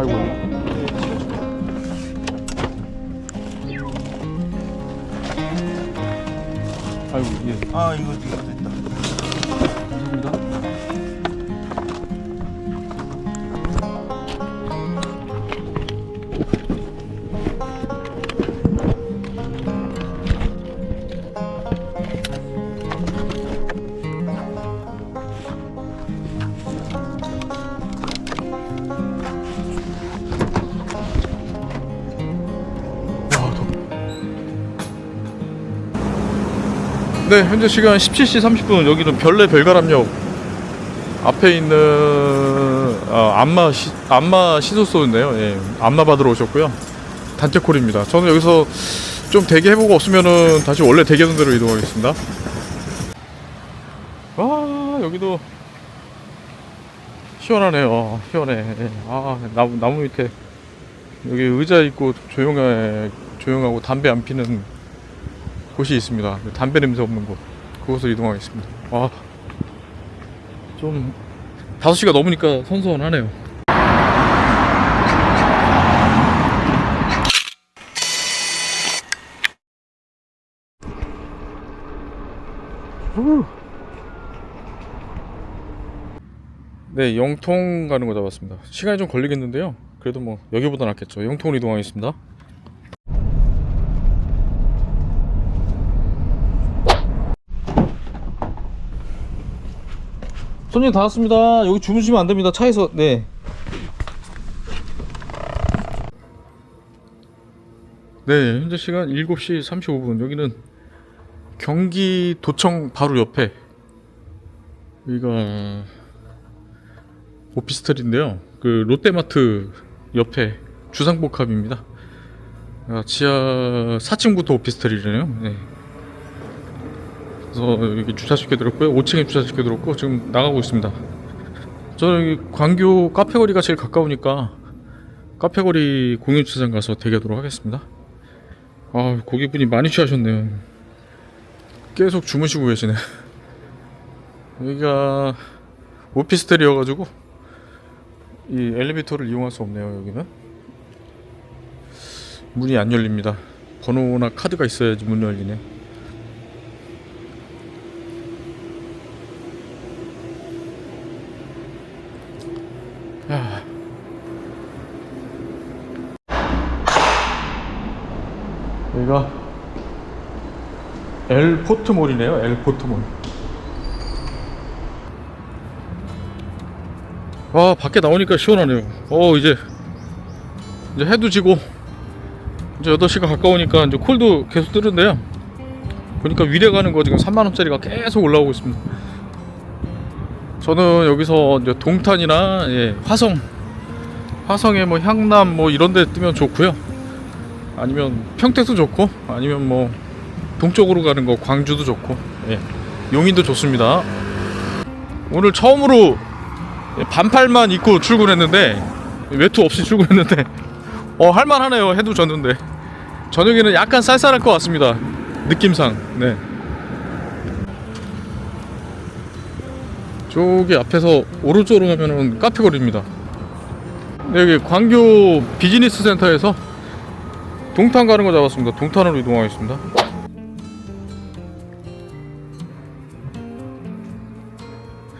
팔고 있나? 아이고, 예. 아 이거 이거 네, 현재 시간 17시 30분 여기는 별내 별가람역 앞에 있는 어, 안마 시, 안마 시소소인데요. 예, 안마 받으러 오셨고요. 단체콜입니다. 저는 여기서 좀 대기해보고 없으면은 다시 원래 대기하던 대로 이동하겠습니다. 와 여기도 시원하네요. 시원해. 예. 아 나무 나무 밑에 여기 의자 있고 조용해 조용하고 담배 안 피는 곳이 있습니다. 담배 냄새 없는 곳. 그곳으로 이동하겠습니다. 와, 좀 5시가 넘으니까 선선하네요. 후. 네, 영통 가는 거 잡았습니다. 시간이 좀 걸리겠는데요. 그래도 뭐 여기보다 낫겠죠. 영통으로 이동하겠습니다. 손님 다 왔습니다. 여기 주무시면 안 됩니다. 차에서 네. 네, 현재 시간 7시 35분. 여기는 경기 도청 바로 옆에 여기가 오피스텔인데요. 그 롯데마트 옆에 주상복합입니다. 아, 지하 4층부터 오피스텔이래요. 네. 그래서 여기 주차시켜 드렸고요. 5층에 주차시켜 드렸고 지금 나가고 있습니다. 저는 광교 카페거리가 제일 가까우니까 카페거리 공유주차장 가서 대기하도록 하겠습니다. 아 고객분이 많이 취하셨네요. 계속 주무시고 계시네. 여기가 오피스텔이어가지고 이 엘리베이터를 이용할 수 없네요. 여기는 문이 안 열립니다. 번호나 카드가 있어야지 문 열리네. 야. 여기가 엘포트몰이네요. 엘포트몰. 와 밖에 나오니까 시원하네요. 어 이제 이제 해도 지고 이제 8시가 가까우니까 이제 콜도 계속 뜨는데요. 보니까 위례 가는 거 지금 3만 원짜리가 계속 올라오고 있습니다. 저는 여기서 동탄이나 예, 화성, 화성에 뭐 향남 뭐 이런 데 뜨면 좋고요. 아니면 평택도 좋고, 아니면 뭐 동쪽으로 가는 거 광주도 좋고, 예, 용인도 좋습니다. 오늘 처음으로 예, 반팔만 입고 출근했는데 외투 없이 출근했는데 어 할만하네요. 해도 졌는데 저녁에는 약간 쌀쌀할 것 같습니다. 느낌상, 네. 저기 앞에서 오른쪽으로 가면은 카페 거리입니다. 네, 여기 광교 비즈니스 센터에서 동탄 가는 거 잡았습니다. 동탄으로 이동하겠습니다.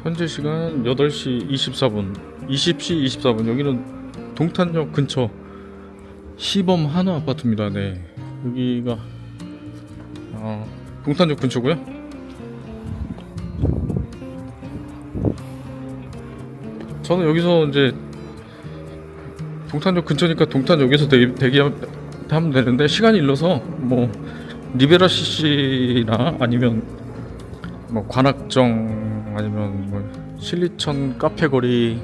현재 시간 8시 24분, 20시 24분. 여기는 동탄역 근처 시범 한화 아파트입니다. 네, 여기가 어, 동탄역 근처고요. 저는 여기서 이제 동탄역 근처니까 동탄역에서 대기, 대기하면 되는데 시간이 일러서 뭐 리베라 CC나 아니면 뭐 관악정 아니면 뭐 신리천 카페거리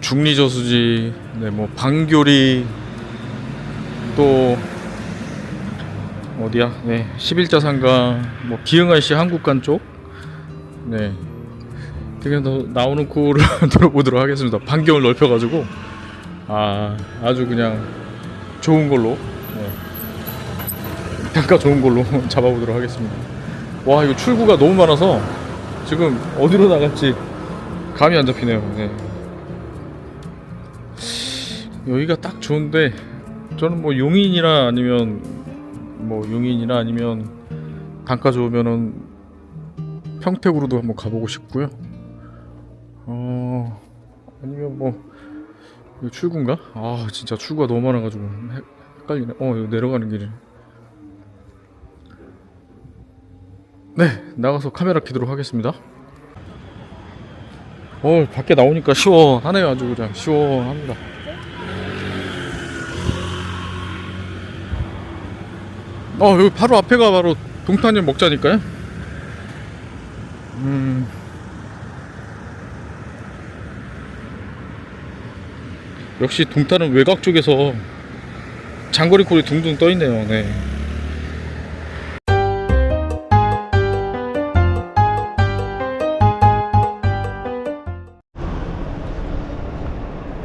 중리저수지 네 뭐 방교리 또 어디야? 네 11자 상가 뭐 기흥IC 한국관 쪽 네 되게 더 나오는 코를 들어보도록 하겠습니다. 반경을 넓혀가지고 아 아주 그냥 좋은 걸로 네. 평가 좋은 걸로 잡아보도록 하겠습니다. 와 이거 출구가 너무 많아서 지금 어디로 나갈지 감이 안 잡히네요. 네. 여기가 딱 좋은데 저는 뭐 용인이나 아니면 뭐 용인이나 아니면 단가 좋으면은 평택으로도 한번 가보고 싶고요. 어 아니면 뭐 이거 출구인가? 아 진짜 출구가 너무 많아가지고 헷- 헷갈리네. 어 이거 내려가는 길이. 네 나가서 카메라 켜도록 하겠습니다. 어 밖에 나오니까 시원하네요 아주 그냥 시원합니다. 어 여기 바로 앞에가 바로 동탄역 먹자니까요. 역시 동탄은 외곽 쪽에서 장거리 콜이 둥둥 떠 있네요. 네.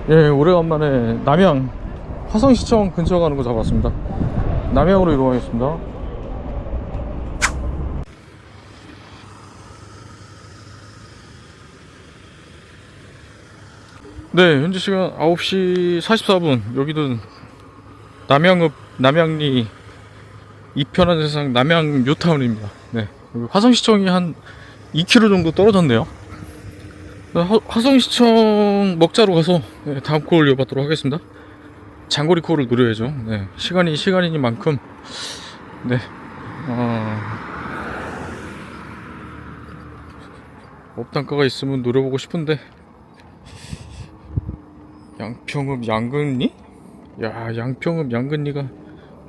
예, 오래간만에 남양 화성시청 근처 가는 거 잡았습니다. 남양으로 이동하겠습니다. 네, 현재 시간 9시 44분. 여기는 남양읍 남양리 이편한 세상 남양 뉴타운입니다. 네, 화성시청이 한 2km 정도 떨어졌네요. 네, 화, 화성시청 먹자로 가서 네, 다음 콜 이어받도록 하겠습니다. 장거리 콜을 노려야죠. 네, 시간이 시간이니만큼 네, 어... 업단가가 있으면 노려보고 싶은데 양평읍 양근리? 야 양평읍 양근리가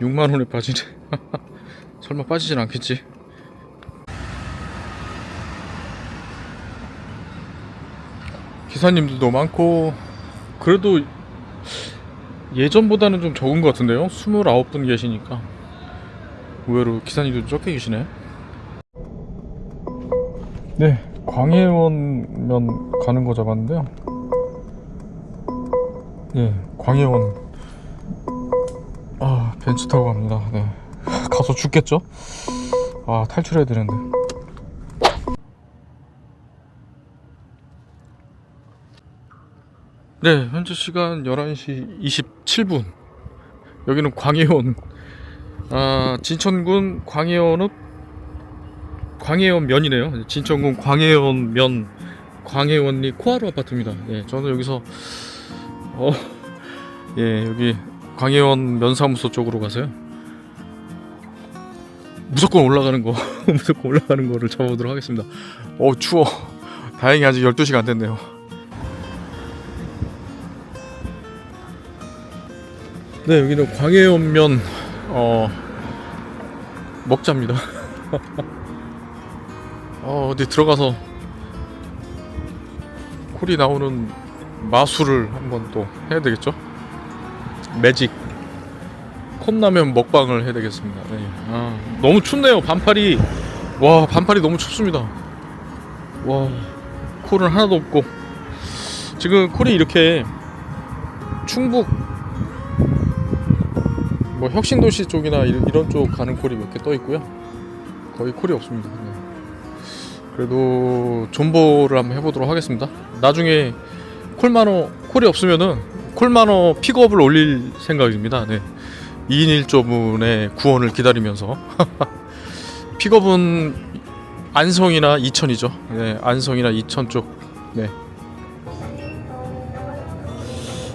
6만원에 빠지네. 설마 빠지진 않겠지? 기사님들도 많고 그래도 예전보다는 좀 적은 것 같은데요? 29분 계시니까. 의외로 기사님도 적게 계시네. 네 광해원면 가는 거 잡았는데요 예, 광해원. 아, 벤츠 타고 갑니다. 네. 가서 죽겠죠? 아, 탈출해야 되는데. 네, 현재 시간 11시 27분. 여기는 광해원. 아, 진천군 광해원읍 광해원 면이네요. 진천군 광해원 면 광해원리 코하루 아파트입니다. 네, 저는 여기서 어, 예, 여기 광해원 면사무소 쪽으로 가서요. 무조건 올라가는 거, 무조건 올라가는 거를 잡아보도록 하겠습니다. 어, 추워. 다행히 아직 12시가 안 됐네요. 네, 여기는 광해원면, 어, 먹자입니다. 어, 어디 들어가서 콜이 나오는 마술을 한번 또 해야 되겠죠? 매직 컵라면 먹방을 해야 되겠습니다. 네. 아, 너무 춥네요. 반팔이 와 반팔이 너무 춥습니다. 와 콜은 하나도 없고 지금 콜이 이렇게 충북 뭐 혁신도시 쪽이나 이런, 쪽 가는 콜이 몇 개 떠 있고요. 거의 콜이 없습니다. 네. 그래도 존버를 한번 해보도록 하겠습니다. 나중에 콜마노 콜이 없으면은 콜마노 픽업을 올릴 생각입니다. 네. 2인 1조분의 구원을 기다리면서 픽업은 안성이나 이천이죠. 네, 안성이나 이천 쪽. 네.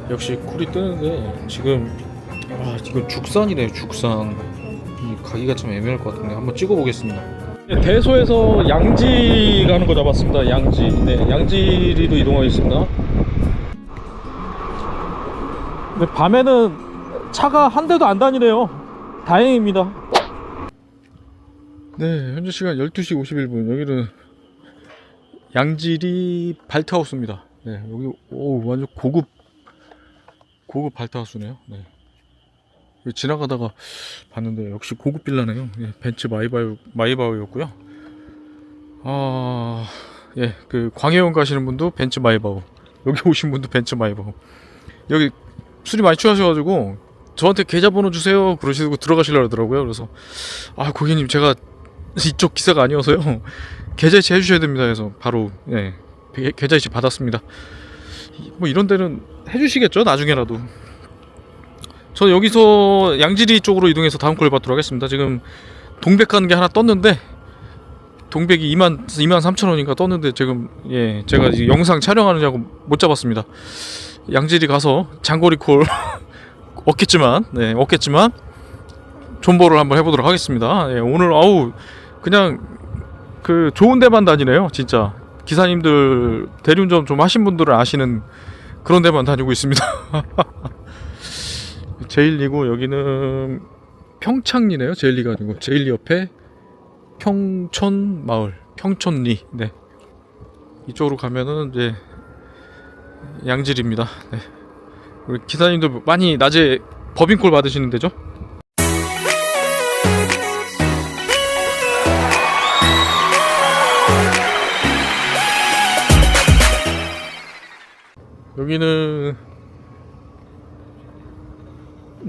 역시 콜이 뜨는데 지금 아, 지금 죽산이네요. 죽산. 이 가기가 참 애매할 것 같은데 한번 찍어 보겠습니다. 네, 대소에서 양지 가는 거 잡았습니다. 양지. 네, 양지리로 이동하겠습니다. 근데 밤에는 차가 한 대도 안 다니네요. 다행입니다. 네, 현재 시간 12시 51분. 여기는 양지리 발트하우스입니다. 네, 여기 오 완전 고급 고급 발트하우스네요. 네. 지나가다가 봤는데 역시 고급 빌라네요. 예, 벤츠 마이바우 마이바우였고요. 아, 예, 그 광해원 가시는 분도 벤츠 마이바우. 여기 오신 분도 벤츠 마이바우. 여기 술이 많이 취하셔가지고 저한테 계좌번호 주세요 그러시고 들어가시려 하더라고요. 그래서 아 고객님 제가 이쪽 기사가 아니어서요. 계좌 이체 해주셔야 됩니다. 해서 바로 예 계- 계좌이체 받았습니다. 이- 뭐 이런 데는 해주시겠죠? 나중에라도. 저는 여기서 양지리 쪽으로 이동해서 다음 걸 받도록 하겠습니다. 지금 동백 가는 게 하나 떴는데 동백이 2만 2만 3천 원인가 떴는데 지금 예 제가 영상 촬영하느냐고 못 잡았습니다. 양질이 가서 장거리 콜 없겠지만 네 없겠지만 존버를 한번 해보도록 하겠습니다. 예, 오늘 아우 그냥 그 좋은 데만 다니네요 진짜 기사님들 대리운전 좀 하신 분들은 아시는 그런 데만 다니고 있습니다. 제일리고 여기는 평창리네요. 제일리가 아니고 제일리 옆에 평촌 마을, 평촌리. 네. 이쪽으로 가면은 이제 양질입니다. 네. 우리 기사님도 많이 낮에 법인콜 받으시는 데죠? 여기는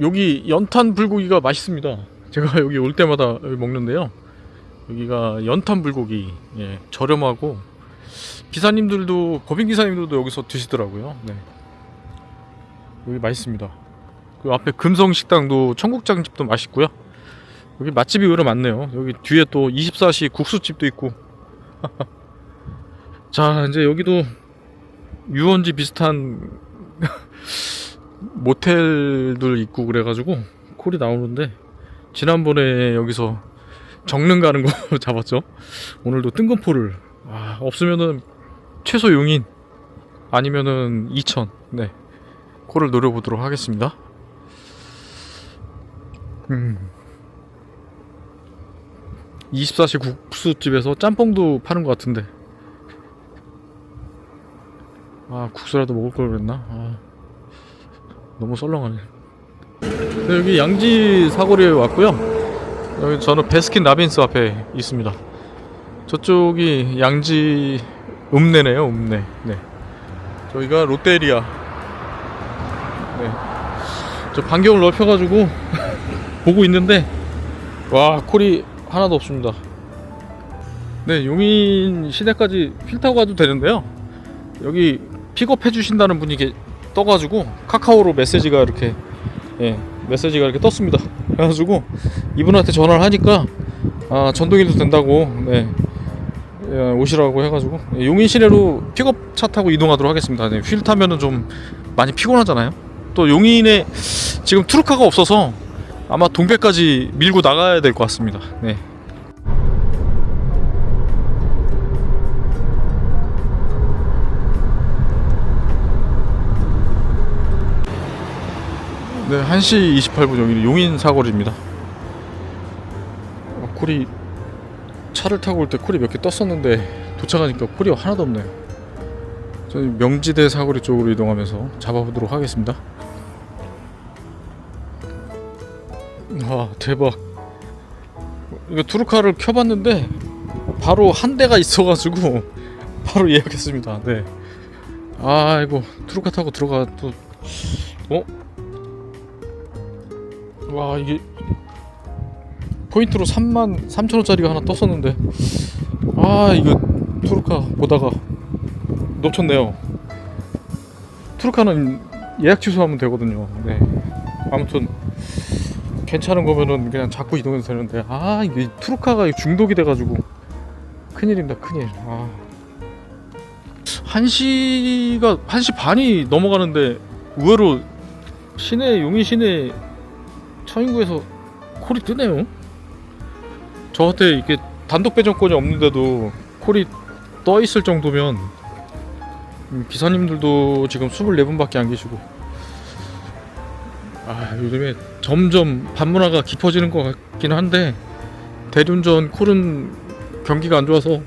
여기 연탄 불고기가 맛있습니다. 제가 여기 올 때마다 여기 먹는데요. 여기가 연탄 불고기 예, 저렴하고 기사님들도 법인 기사님들도 여기서 드시더라고요. 네. 여기 맛있습니다. 그 앞에 금성 식당도 청국장 집도 맛있고요. 여기 맛집이 의외로 많네요. 여기 뒤에 또 24시 국수집도 있고. 자 이제 여기도 유원지 비슷한 모텔들 있고 그래가지고 콜이 나오는데 지난번에 여기서 정릉 가는 거 잡았죠. 오늘도 뜬금포를 아, 없으면은 최소 용인 아니면은 2천 네 콜을 노려보도록 하겠습니다. 음. 24시 국수집에서 짬뽕도 파는 것 같은데 아 국수라도 먹을 걸 그랬나? 아, 너무 썰렁하네. 네, 여기 양지 사거리에 왔고요. 여기 저는 베스킨 라빈스 앞에 있습니다. 저쪽이 양지 읍내네요, 읍내. 네. 저희가 롯데리아. 네. 저 반경을 넓혀가지고 보고 있는데 와 콜이 하나도 없습니다. 네, 용인 시내까지 필 타고 가도 되는데요. 여기 픽업해 주신다는 분이 이렇게 떠가지고 카카오로 메시지가 이렇게 예 메시지가 이렇게 떴습니다. 그래가지고 이분한테 전화를 하니까 아 전동이도 된다고 네 예, 오시라고 해가지고 예, 용인 시내로 픽업 차 타고 이동하도록 하겠습니다. 네, 휠 타면은 좀 많이 피곤하잖아요. 또 용인에 지금 트루카가 없어서 아마 동백까지 밀고 나가야 될 것 같습니다. 네. 네, 1시 28분 여기는 용인 사거리입니다. 어, 콜이 차를 타고 올 때 콜이 몇 개 떴었는데 도착하니까 콜이 하나도 없네요. 저희 명지대 사거리 쪽으로 이동하면서 잡아보도록 하겠습니다. 와 대박. 이거 투르카를 켜봤는데 바로 한 대가 있어가지고 바로 예약했습니다. 네. 아이고 투르카 타고 들어가 또 어? 와 이게 포인트로 3만 3천 원짜리가 하나 떴었는데. 아 이거 투르카 보다가 놓쳤네요. 투르카는 예약 취소하면 되거든요. 네. 아무튼 괜찮은 거면은 그냥 잡고 이동해도 되는데. 아 이게 투르카가 중독이 돼가지고 큰일입니다 큰일. 아. 1시가 1시 반이 넘어가는데 의외로 시내 용인 시내 처인구에서 콜이 뜨네요. 저한테 이게 단독 배정권이 없는데도 콜이 떠 있을 정도면 음, 기사님들도 지금 24분밖에 안 계시고 아 요즘에 점점 반문화가 깊어지는 것 같긴 한데 대륜전 콜은 경기가 안 좋아서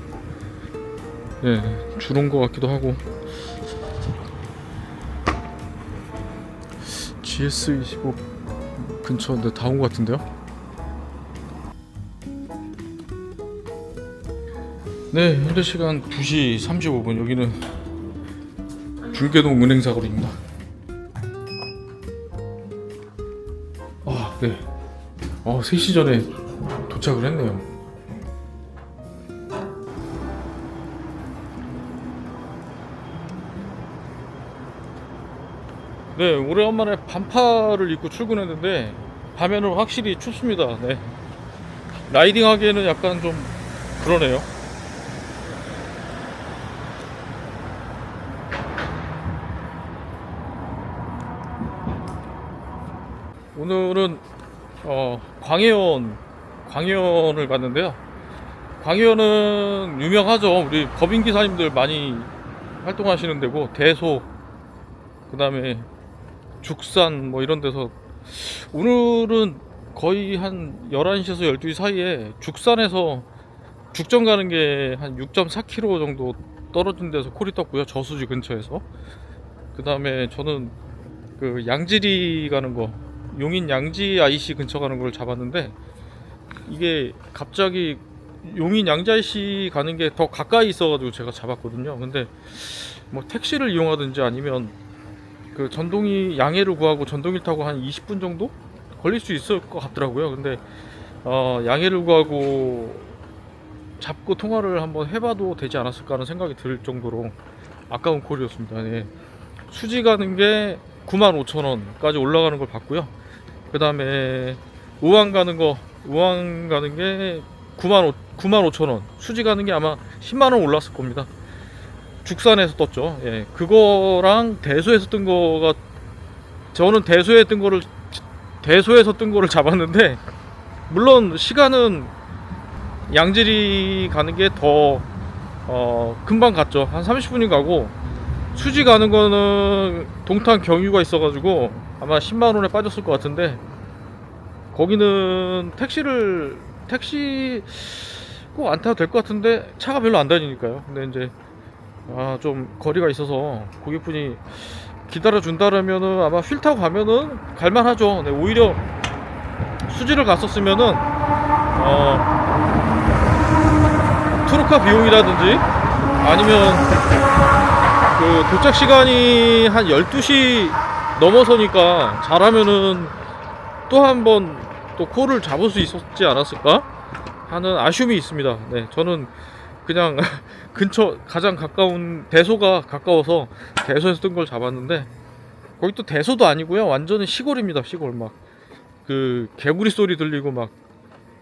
예 줄은 것 같기도 하고 GS25 근처인데 다온 것 같은데요? 네, 현재 시간 2시 35분. 여기는 불계동 은행 사거리입니다. 아, 네. 어, 3시 전에 도착을 했네요. 네, 오래간만에 반팔을 입고 출근했는데 밤에는 확실히 춥습니다. 네. 라이딩 하기에는 약간 좀 그러네요. 오늘은 어, 광해원 광해원을 갔는데요. 광해원은 유명하죠. 우리 법인 기사님들 많이 활동하시는 데고 대소 그다음에 죽산 뭐 이런 데서 오늘은 거의 한 11시에서 12시 사이에 죽산에서 죽전 가는 게 한 6.4km 정도 떨어진 데서 콜이 떴고요. 저수지 근처에서. 그다음에 저는 그 양지리 가는 거 용인 양지 IC 근처 가는 걸 잡았는데 이게 갑자기 용인 양지 IC 가는 게 더 가까이 있어가지고 제가 잡았거든요. 근데 뭐 택시를 이용하든지 아니면 그 전동이 양해를 구하고 전동일 타고 한 20분 정도 걸릴 수 있을 것 같더라고요. 근데 어, 양해를 구하고 잡고 통화를 한번 해봐도 되지 않았을까 하는 생각이 들 정도로 아까운 콜이었습니다. 예. 수지 가는 게 95,000원까지 올라가는 걸 봤고요. 그 다음에 우왕 가는 거, 우왕 가는 게 9만 95,000원. 수지 가는 게 아마 10만 원 올랐을 겁니다. 죽산에서 떴죠. 예. 그거랑 대소에서 뜬 거가, 저는 대소에 뜬 거를, 대소에서 뜬 거를 잡았는데, 물론 시간은 양질이 가는 게 더, 어, 금방 갔죠. 한 30분이 가고, 수지 가는 거는 동탄 경유가 있어가지고 아마 10만 원에 빠졌을 것 같은데 거기는 택시를 택시 꼭 안 타도 될 것 같은데 차가 별로 안 다니니까요. 근데 이제 아 좀 거리가 있어서 고객분이 기다려 준다라면은 아마 휠 타고 가면은 갈만하죠. 네, 오히려 수지를 갔었으면은 어 트루카 비용이라든지 아니면 그 도착 시간이 한 12시 넘어서니까 잘하면은 또 한 번또 콜을 잡을 수 있었지 않았을까 하는 아쉬움이 있습니다. 네, 저는 그냥 근처 가장 가까운 대소가 가까워서 대소에서 뜬 걸 잡았는데 거기 또 대소도 아니고요. 완전히 시골입니다. 시골 막 그 개구리 소리 들리고 막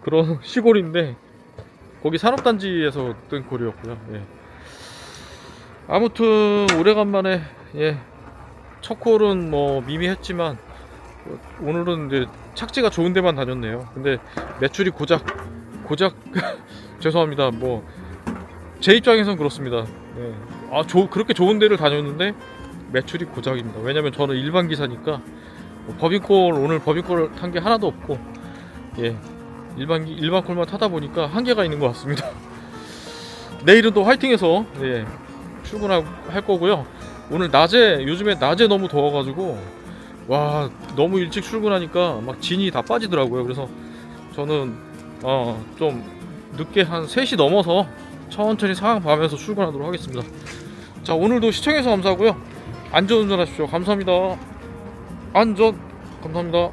그런 시골인데 거기 산업단지에서 뜬 콜이었고요. 예. 아무튼 오래간만에 예. 첫 콜은 뭐 미미했지만 어, 오늘은 이제 착지가 좋은 데만 다녔네요. 근데 매출이 고작 고작 죄송합니다. 뭐 제 입장에선 그렇습니다. 예. 아, 조, 그렇게 좋은 데를 다녔는데 매출이 고작입니다. 왜냐면 저는 일반 기사니까 뭐 법인콜 오늘 법인콜 탄 게 하나도 없고 예. 일반 기- 일반 콜만 타다 보니까 한계가 있는 것 같습니다. 내일은 또 화이팅해서 예. 출근할 할 거고요. 오늘 낮에 요즘에 낮에 너무 더워가지고 와 너무 일찍 출근하니까 막 진이 다 빠지더라고요. 그래서 저는 어 좀 늦게 한 3시 넘어서 천천히 상황 봐면서 출근하도록 하겠습니다. 자 오늘도 시청해서 감사하고요. 안전 운전하십시오. 감사합니다. 안전 감사합니다.